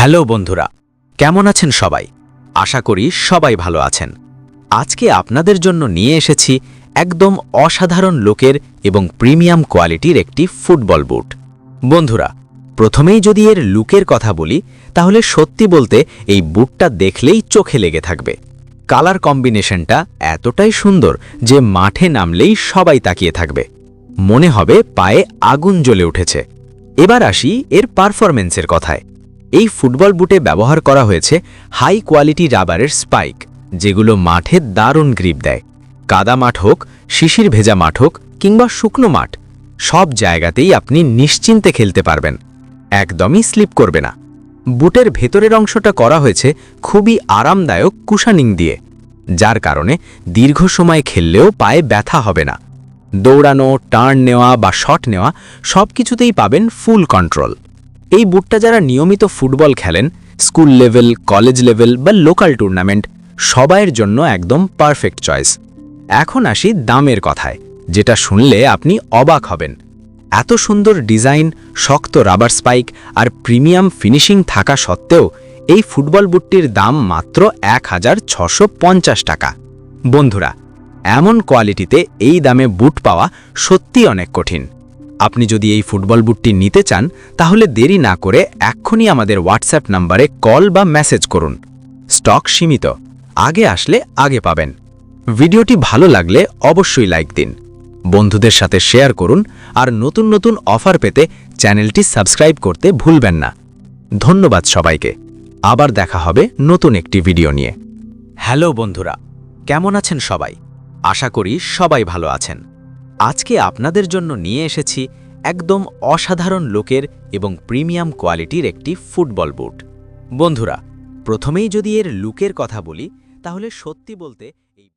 Hello বন্ধুরা, কেমন আছেন সবাই? আশা করি সবাই ভালো আছেন। আজকে আপনাদের জন্য নিয়ে এসেছি একদম অসাধারণ লোকের এবং প্রিমিয়াম কোয়ালিটির একটি ফুটবল বুট। বন্ধুরা, প্রথমেই যদি এর লুকের কথা বলি, তাহলে সত্যি বলতে এই বুটটা দেখলেই চোখে লেগে থাকবে। কালার কম্বিনেশনটা এতটাই সুন্দর যে মাঠে নামলেই সবাই তাকিয়ে থাকবে। মনে হবে পায়ে আগুন জ্বলে উঠেছে। এবার আসি এর পারফরমেন্সের কথায়। এই ফুটবল বুটে ব্যবহার করা হয়েছে হাই কোয়ালিটি রাবারের স্পাইক, যেগুলো মাঠে দারুণ গ্রিপ দেয়। কাদা মাঠ হোক, শিশির ভেজা মাঠ হোক, কিংবা শুকনো মাঠ, সব জায়গাতেই আপনি নিশ্চিন্তে খেলতে পারবেন। একদমই স্লিপ করবে না। বুটের ভেতরের অংশটা করা হয়েছে খুবই আরামদায়ক কুশানিং দিয়ে, যার কারণে দীর্ঘ সময় খেললেও পায়ে ব্যথা হবে না। দৌড়ানো, টার্ন নেওয়া বা শট নেওয়া সব কিছুতেই পাবেন ফুল কন্ট্রোল। এই বুটটা যারা নিয়মিত ফুটবল খেলেন, স্কুল লেভেল, কলেজ লেভেল বা লোকাল টুর্নামেন্ট, সবাইয়ের জন্য একদম পারফেক্ট চয়েস। এখন আসি দামের কথায়, যেটা শুনলে আপনি অবাক হবেন। এত সুন্দর ডিজাইন, শক্ত রাবার স্পাইক আর প্রিমিয়াম ফিনিশিং থাকা সত্ত্বেও এই ফুটবল বুটটির দাম মাত্র এক টাকা। বন্ধুরা, এমন কোয়ালিটিতে এই দামে বুট পাওয়া সত্যি অনেক কঠিন। আপনি যদি এই ফুটবল বুটটি নিতে চান, তাহলে দেরি না করে এক্ষুনি আমাদের হোয়াটসঅ্যাপ নাম্বারে কল বা মেসেজ করুন। স্টক সীমিত। আগে আসলে আগে পাবেন। ভিডিওটি ভালো লাগলে অবশ্যই লাইক দিন। বন্ধুদের সাথে শেয়ার করুন আর নতুন নতুন অফার পেতে চ্যানেলটি সাবস্ক্রাইব করতে ভুলবেন না। ধন্যবাদ সবাইকে। আবার দেখা হবে নতুন একটি ভিডিও নিয়ে। হ্যালো বন্ধুরা, কেমন আছেন সবাই? আশা করি সবাই ভালো আছেন। আজকে আপনাদের জন্য নিয়ে এসেছি একদম অসাধারণ লোকের এবং প্রিমিয়াম কোয়ালিটির একটি ফুটবল বুট। বন্ধুরা, প্রথমেই যদি এর লুকের কথা বলি, তাহলে সত্যি বলতে এই